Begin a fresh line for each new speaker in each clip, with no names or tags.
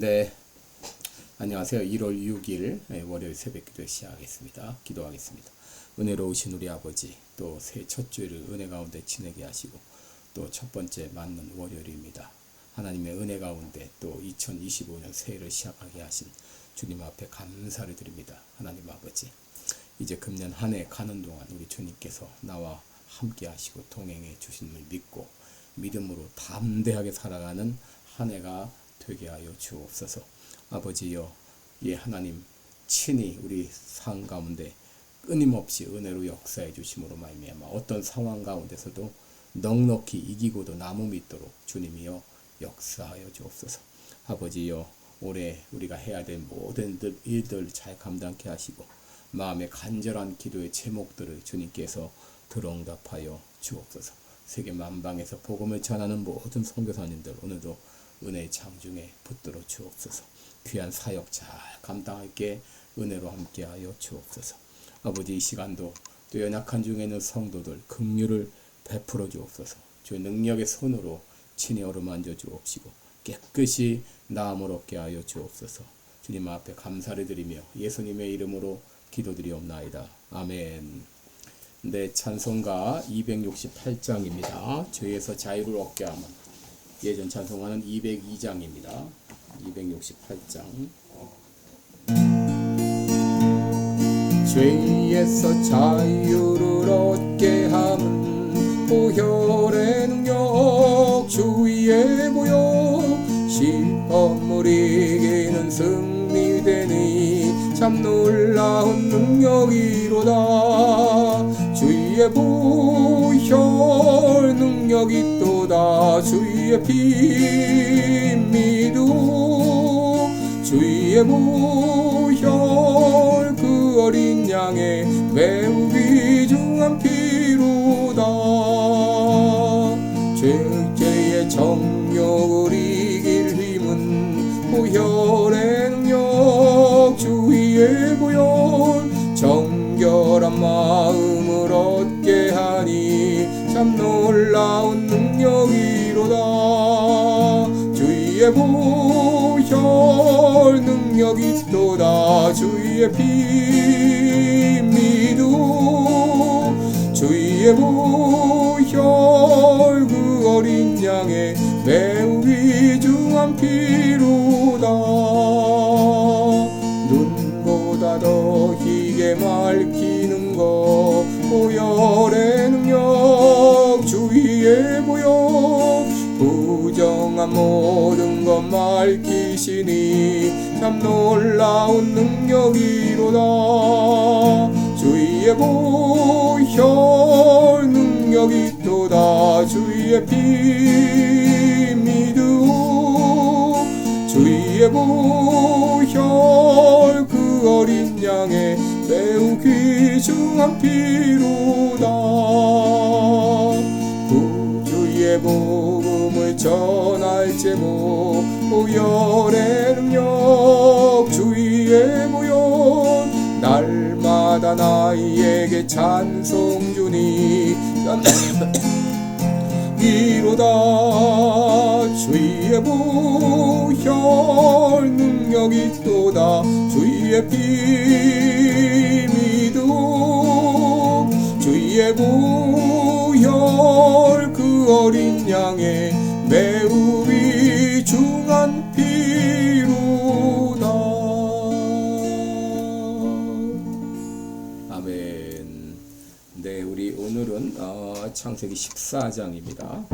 네. 안녕하세요. 1월 6일 월요일 새벽 기도 시작하겠습니다. 기도하겠습니다. 은혜로우신 우리 아버지, 또 새 첫 주일을 은혜 가운데 지내게 하시고, 또 첫 번째 맞는 월요일입니다. 하나님의 은혜 가운데 또 2025년 새해를 시작하게 하신 주님 앞에 감사를 드립니다. 하나님 아버지, 이제 금년 한 해 가는 동안 우리 주님께서 나와 함께 하시고 동행해 주심을 믿고 믿음으로 담대하게 살아가는 한 해가 되게 하여 주옵소서. 아버지여, 예 하나님 친히 우리 삶 가운데 끊임없이 은혜로 역사해 주심으로 말미암아 어떤 상황 가운데서도 넉넉히 이기고도 남음 있도록 주님이여 역사하여 주옵소서. 아버지여, 올해 우리가 해야 될 모든 일들 잘 감당케 하시고 마음의 간절한 기도의 제목들을 주님께서 들응답하여 주옵소서. 세계 만방에서 복음을 전하는 모든 선교사님들 오늘도 은혜의 장중에 붙들어 주옵소서. 귀한 사역 잘 감당할게 은혜로 함께하여 주옵소서. 아버지 이 시간도 또 연약한 중에 있는 성도들 긍휼을 베풀어 주옵소서. 주의 능력의 손으로 친히 어루만져 주옵시고 깨끗이 나음을 얻게 하여 주옵소서. 주님 앞에 감사를 드리며 예수님의 이름으로 기도드리옵나이다. 아멘. 네, 찬송가 268장입니다. 죄에서 자유를 얻게 하면 예전 찬송가는 202장입니다. 268장. 죄에서 자유를 얻게 함은 보혈의 능력 주위에 보여 시험을 이기는 승리되니 참 놀라운 능력이로다 주의 보혈 능력이 또다 주의 피 믿음 주의 보혈 그 어린 양의 매우 귀중한 피로다. 죄의 정욕을 이길 힘은 보혈의 능력 주의 보혈 정결한 마음을 얻게 하니 참 놀라운 보혈 능력이 또다. 주의 피 믿음 주의 보혈 그 어린 양의 매우 귀중한 피로다. 눈보다 더 희게 맑히는 것 보혈의 부정한 모든 것 맑히시니 참 놀라운 능력이로다. 주의 보혈 능력이 또다. 주의 피 믿음 주의 보혈 그 어린 양의 매우 귀중한 피로다. 구주의 복음을 전할 제목 보혈의 능력 주의 보혈 날마다 나에게 찬송 주니 이로다 주의 보혈 능력이 또다 주의 피 믿음 주의 보혈 그 어린 양의 매우 귀중한 피로다 아멘. 네 우리 오늘은 어, 창세기 14장입니다.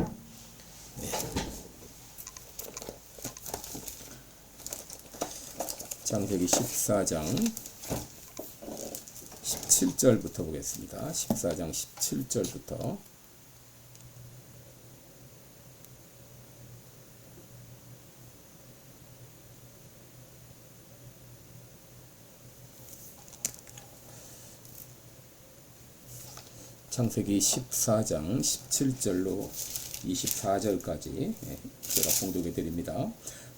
창세기 14장 17절부터 보겠습니다. 14장 17절부터 창세기 14장 17절로 24절까지 제가 공독해 드립니다.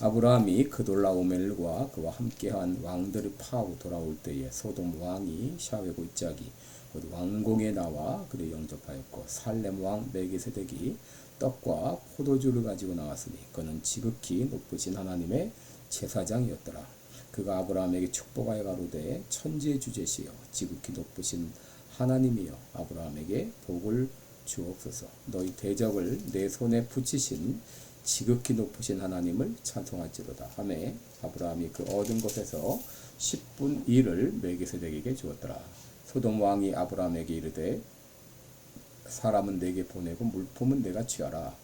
아브라함이 그돌라오멜과 그와 함께한 왕들을 파하고 돌아올 때에 소돔 왕이 샤웨 골짜기 곧 왕궁에 나와 그를 영접하였고 살렘 왕 멜기세덱이 떡과 포도주를 가지고 나왔으니 그는 지극히 높으신 하나님의 제사장이었더라. 그가 아브라함에게 축복하여 가로되 천지의 주제시여 지극히 높으신 하나님이여 아브라함에게 복을 주옵소서. 너희 대적을 내 손에 붙이신 지극히 높으신 하나님을 찬송할지로다. 하매 아브라함이 그 얻은 것에서 10분 1을 멜기세덱에게 주었더라. 소돔 왕이 아브라함에게 이르되 사람은 내게 보내고 물품은 내가 취하라.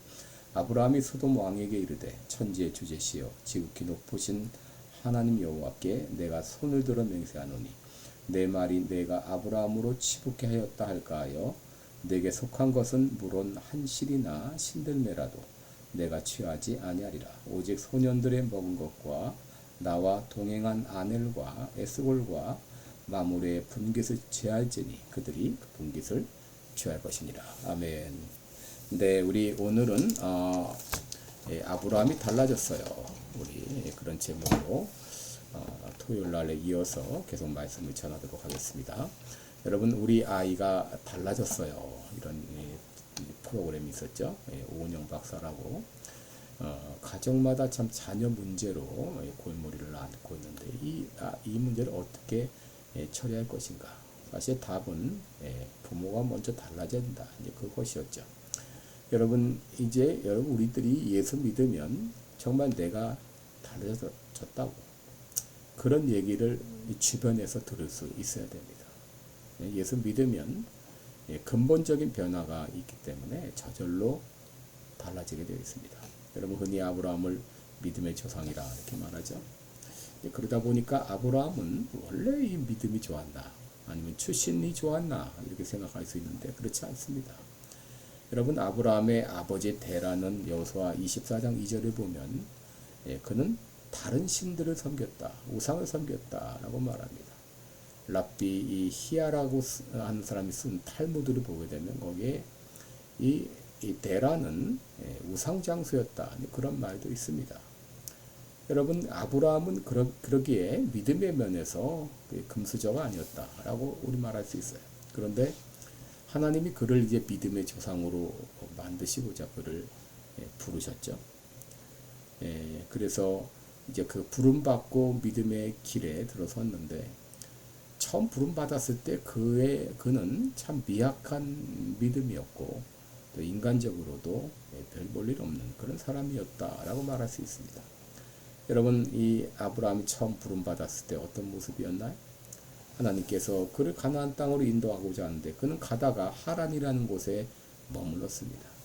아브라함이 소돔 왕에게 이르되 천지의 주제시여 지극히 높으신 하나님 여호와께 내가 손을 들어 맹세하노니 내 말이 내가 아브라함으로 치붙게 하였다 할까 하여 내게 속한 것은 물론 한 실이나 신들매라도 내가 취하지 아니하리라 오직 소년들의 먹은 것과 나와 동행한 아넬과 에스골과 마무리의 분깃을 취할지니 그들이 그 분깃을 취할 것이니라 아멘. 네, 우리 오늘은 어, 예, 아브라함이 달라졌어요. 우리 예, 그런 제목으로 어, 토요일 날에 이어서 계속 말씀을 전하도록 하겠습니다. 여러분 우리 아이가 달라졌어요. 이런 예, 이 프로그램이 있었죠. 예, 오은영 박사라고 어, 가정마다 참 자녀 문제로 예, 골머리를 앓고 있는데 이, 아, 이 문제를 어떻게 예, 처리할 것인가? 사실 답은 예, 부모가 먼저 달라져야 된다. 이제 그것이었죠. 여러분 이제 여러분 우리들이 예수 믿으면 정말 내가 달라졌다고 그런 얘기를 이 주변에서 들을 수 있어야 됩니다. 예, 예수 믿으면 예, 근본적인 변화가 있기 때문에 저절로 달라지게 되어 있습니다. 여러분 흔히 아브라함을 믿음의 조상이라 이렇게 말하죠. 예, 그러다 보니까 아브라함은 원래 이 믿음이 좋았나 아니면 출신이 좋았나 이렇게 생각할 수 있는데 그렇지 않습니다. 여러분 아브라함의 아버지 데라는 여호수아 24장 2절에 보면 예, 그는 다른 신들을 섬겼다, 우상을 섬겼다라고 말합니다. 랍비 이 히야라고 쓰- 하는 사람이 쓴 탈무드를 보게 되면 거기에 이, 이 데라는 예, 우상 장수였다 그런 말도 있습니다. 여러분 아브라함은 그러, 그러기에 믿음의 면에서 그 금수저가 아니었다라고 우리 말할 수 있어요. 그런데 하나님이 그를 이제 믿음의 조상으로 만드시고자 그를 예, 부르셨죠. 예, 그래서 이제 그 부름 받고 믿음의 길에 들어섰는데 처음 부름 받았을 때 그의 그는 참 미약한 믿음이었고 또 인간적으로도 예, 별볼 일 없는 그런 사람이었다라고 말할 수 있습니다. 여러분 이 아브라함이 처음 부름 받았을 때 어떤 모습이었나요? 하나님께서 그를 가나안 땅으로 인도하고자 하는데 그는 가다가 하란이라는 곳에 머물렀습니다.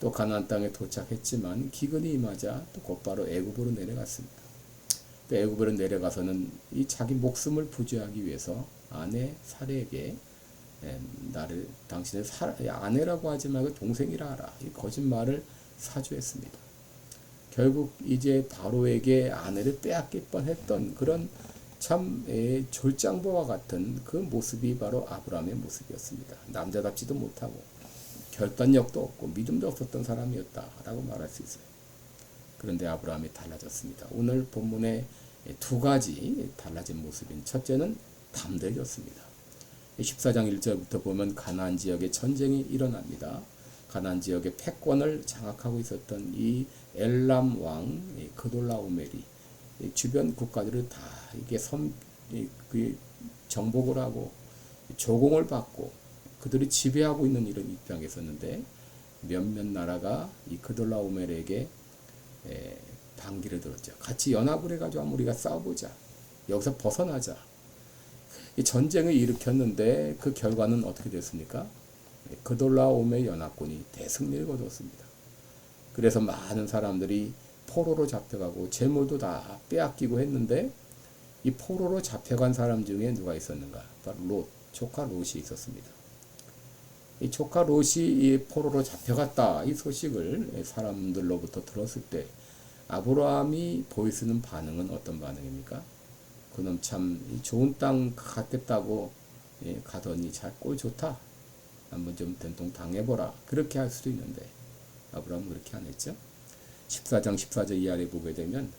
또 가나안 땅에 도착했지만 기근이 임하자 또 곧바로 애굽으로 내려갔습니다. 또 애굽으로 내려가서는 이 자기 목숨을 부지하기 위해서 아내 사례에게 에, 나를 당신의 사, 아내라고 하지 말고 동생이라 하라 이 거짓말을 사주했습니다. 결국 이제 바로에게 아내를 빼앗길 뻔했던 그런 참 에, 졸장보와 같은 그 모습이 바로 아브라함의 모습이었습니다. 남자답지도 못하고 결단력도 없고 믿음도 없었던 사람이었다라고 말할 수 있어요. 그런데 아브라함이 달라졌습니다. 오늘 본문에 두 가지 달라진 모습인 첫째는 담대해졌습니다. 14장 1절부터 보면 가나안 지역에 전쟁이 일어납니다. 가나안 지역의 패권을 장악하고 있었던 이 엘람 왕 그돌라오멜이 이 주변 국가들을 다 이게 섬, 이, 그 정복을 하고 조공을 받고 그들이 지배하고 있는 이런 입장에 있었는데 몇몇 나라가 이 그돌라오멜에게 에, 반기를 들었죠. 같이 연합을 해가지고 우리가 싸워보자. 여기서 벗어나자. 이 전쟁을 일으켰는데 그 결과는 어떻게 됐습니까? 그돌라오멜 연합군이 대승리를 거뒀습니다. 그래서 많은 사람들이 포로로 잡혀가고 재물도 다 빼앗기고 했는데 이 포로로 잡혀간 사람 중에 누가 있었는가? 바로 롯, 조카 롯이 있었습니다. 이 조카 롯이 이 포로로 잡혀갔다 이 소식을 사람들로부터 들었을 때 아브라함이 보이스는 반응은 어떤 반응입니까? 그놈 참 좋은 땅 갔겠다고 예, 가더니 잘 꼴 좋다. 한번 좀 된통 당해보라. 그렇게 할 수도 있는데 아브라함은 그렇게 안 했죠. 14장 14절 이하를 보게 되면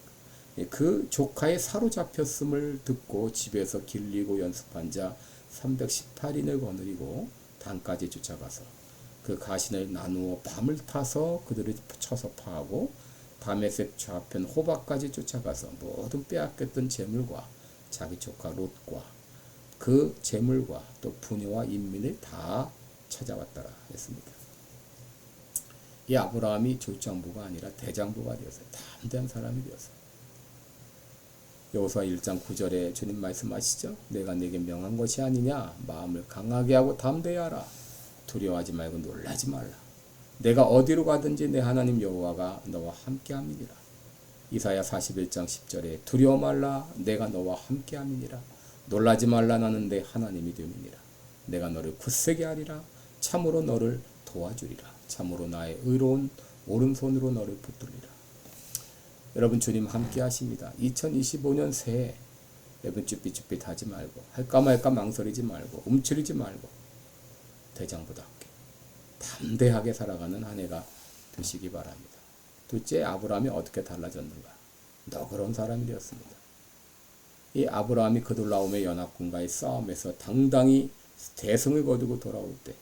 예, 그 조카의 사로잡혔음을 듣고 집에서 길리고 연습한 자 318인을 거느리고 단까지 쫓아가서 그 가신을 나누어 밤을 타서 그들을 쳐서 파하고 다메섹 좌편 호박까지 쫓아가서 모든 빼앗겼던 재물과 자기 조카 롯과 그 재물과 또 부녀와 인민을 다 찾아왔더라 했습니다. 이 아브라함이 조장부가 아니라 대장부가 되었어요. 담대한 사람이 되었어요. 여호수아 1장 9절에 주님 말씀하시죠. 내가 네게 명한 것이 아니냐. 마음을 강하게 하고 담대히 하라. 두려워하지 말고 놀라지 말라. 내가 어디로 가든지 내 하나님 여호와가 너와 함께함이니라. 이사야 41장 10절에 두려워 말라. 내가 너와 함께함이니라. 놀라지 말라. 나는 내 하나님이 됨이니라. 내가 너를 굳세게 하리라. 참으로 너를 도와주리라. 참으로 나의 의로운 오른손으로 너를 붙들리라. 여러분 주님 함께 하십니다. 2025년 새해 여러분 쭈삣쭈삣 하지 말고 할까 말까 망설이지 말고 움츠리지 말고 대장부답게 담대하게 살아가는 한 해가 되시기 바랍니다. 둘째 아브라함이 어떻게 달라졌는가? 너그러운 사람이 되었습니다. 이 아브라함이 그돌라움의 연합군과의 싸움에서 당당히 대승을 거두고 돌아올 때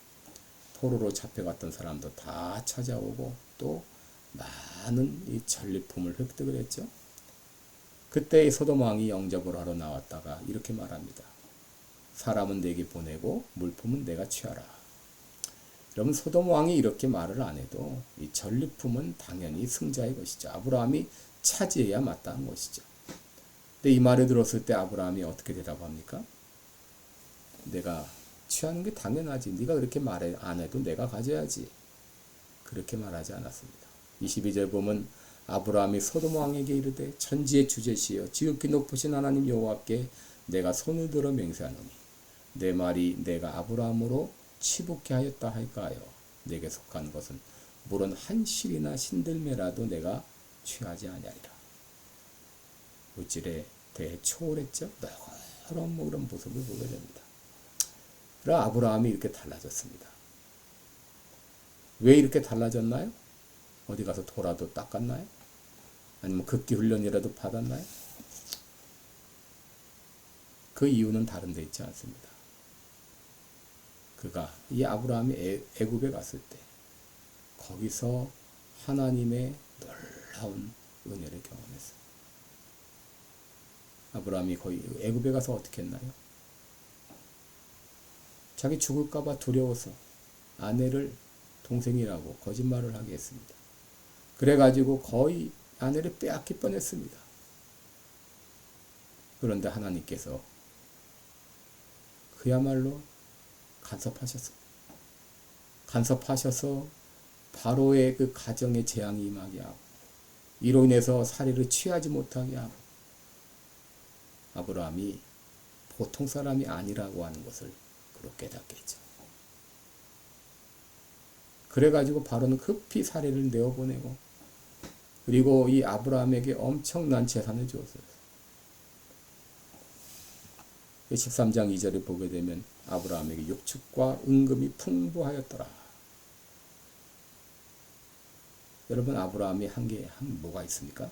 포로로 잡혀갔던 사람도 다 찾아오고 또 많은 이 전리품을 획득을 했죠. 그때 이 소돔 왕이 영접을 하러 나왔다가 이렇게 말합니다. 사람은 내게 보내고 물품은 내가 취하라. 여러분 소돔 왕이 이렇게 말을 안 해도 이 전리품은 당연히 승자의 것이죠. 아브라함이 차지해야 마땅한 것이죠. 근데 이 말을 들었을 때 아브라함이 어떻게 대답합니까? 내가 취하는 게 당연하지. 네가 그렇게 말해 안 해도 내가 가져야지. 그렇게 말하지 않았습니다. 22절 보면 아브라함이 소돔 왕에게 이르되 천지의 주제시여 지극히 높으신 하나님 여호와께 내가 손을 들어 맹세하노니 내 말이 내가 아브라함으로 치북게 하였다 할까요? 내게 속한 것은 물은 한 실이나 신들매라도 내가 취하지 아니하리라. 물질에 대해 초월했죠. 너그러운 뭐 그런 모습을 보게 됩니다. 그러 아브라함이 이렇게 달라졌습니다. 왜 이렇게 달라졌나요? 어디 가서 돌아도 닦았나요? 아니면 극기 훈련이라도 받았나요? 그 이유는 다른 데 있지 않습니다. 그가 이 아브라함이 애, 애굽에 갔을 때 거기서 하나님의 놀라운 은혜를 경험했어요. 아브라함이 거기 애굽에 가서 어떻게 했나요? 자기 죽을까봐 두려워서 아내를 동생이라고 거짓말을 하게 했습니다. 그래가지고 거의 아내를 빼앗길 뻔했습니다. 그런데 하나님께서 그야말로 간섭하셔서 간섭하셔서 바로의 그 가정의 재앙이 임하게 하고 이로 인해서 사리를 취하지 못하게 하고 아브라함이 보통 사람이 아니라고 하는 것을 그로 깨닫겠죠. 그래가지고 바로는 급히 사례를 내어보내고 그리고 이 아브라함에게 엄청난 재산을 주었어요. 13장 2절을 보게 되면 아브라함에게 육축과 은금이 풍부하였더라. 여러분 아브라함이 한 게 한 뭐가 있습니까?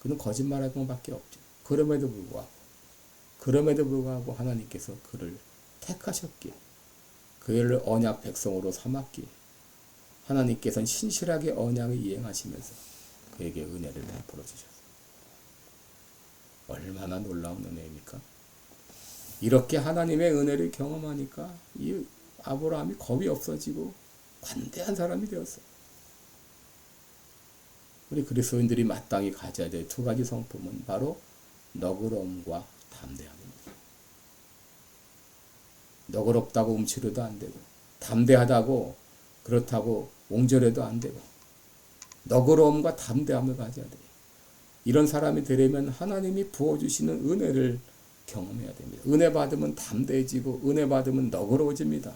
그는 거짓말할 것밖에 없죠. 그럼에도 불구하고 그럼에도 불구하고 하나님께서 그를 택하셨기에 그를 언약 백성으로 삼았기에 하나님께서는 신실하게 언약을 이행하시면서 그에게 은혜를 베풀어 주셨어요. 얼마나 놀라운 은혜입니까? 이렇게 하나님의 은혜를 경험하니까 이 아브라함이 겁이 없어지고 관대한 사람이 되었어요. 우리 그리스도인들이 마땅히 가져야 될 두 가지 성품은 바로 너그러움과 담대함입니다. 너그럽다고 움츠려도 안 되고 담대하다고 그렇다고 옹졸해도 안 되고 너그러움과 담대함을 가져야 돼요. 이런 사람이 되려면 하나님이 부어주시는 은혜를 경험해야 됩니다. 은혜 받으면 담대해지고 은혜 받으면 너그러워집니다.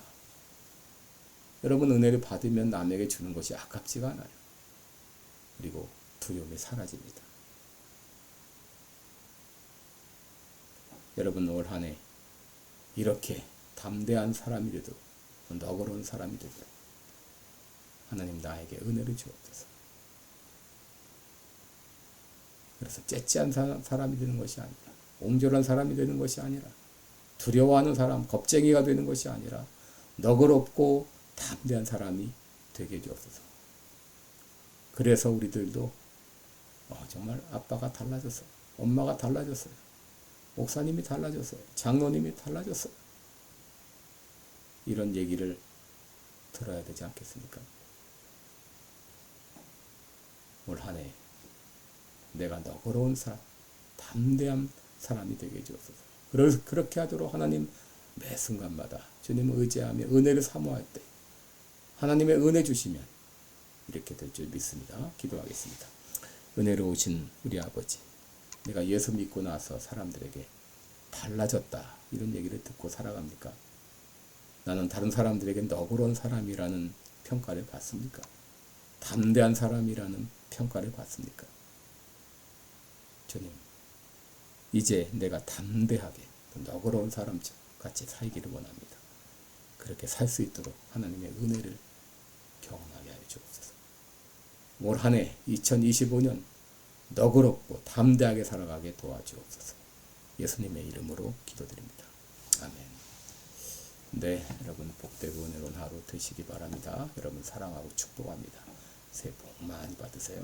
여러분 은혜를 받으면 남에게 주는 것이 아깝지가 않아요. 그리고 두려움이 사라집니다. 여러분 올 한해 이렇게 담대한 사람이 되도록 너그러운 사람이 되도록 하나님 나에게 은혜를 주옵소서. 그래서 째째한 사람이 되는 것이 아니라 옹졸한 사람이 되는 것이 아니라 두려워하는 사람, 겁쟁이가 되는 것이 아니라 너그럽고 담대한 사람이 되게 해주옵소서. 그래서 우리들도 어, 정말 아빠가 달라졌어요. 엄마가 달라졌어요. 목사님이 달라졌어요. 장로님이 달라졌어요. 이런 얘기를 들어야 되지 않겠습니까? 올 한해 내가 너그러운 사람, 담대한 사람이 되게 해주옵소서. 그러- 그렇게 하도록 하나님 매 순간마다 주님을 의지하며 은혜를 사모할 때 하나님의 은혜 주시면 이렇게 될 줄 믿습니다. 기도하겠습니다. 은혜로우신 우리 아버지, 내가 예수 믿고 나서 사람들에게 달라졌다 이런 얘기를 듣고 살아갑니까? 나는 다른 사람들에게 너그러운 사람이라는 평가를 받습니까? 담대한 사람이라는 평가를 받습니까? 주님, 이제 내가 담대하게 너그러운 사람처럼 같이 살기를 원합니다. 그렇게 살 수 있도록 하나님의 은혜를 경험하게 하여 주옵소서. 올 한 해 2025년 너그럽고 담대하게 살아가게 도와주옵소서. 예수님의 이름으로 기도드립니다. 아멘. 네, 여러분 복되고 은혜로운 하루 되시기 바랍니다. 여러분 사랑하고 축복합니다. 새해 복 많이 받으세요.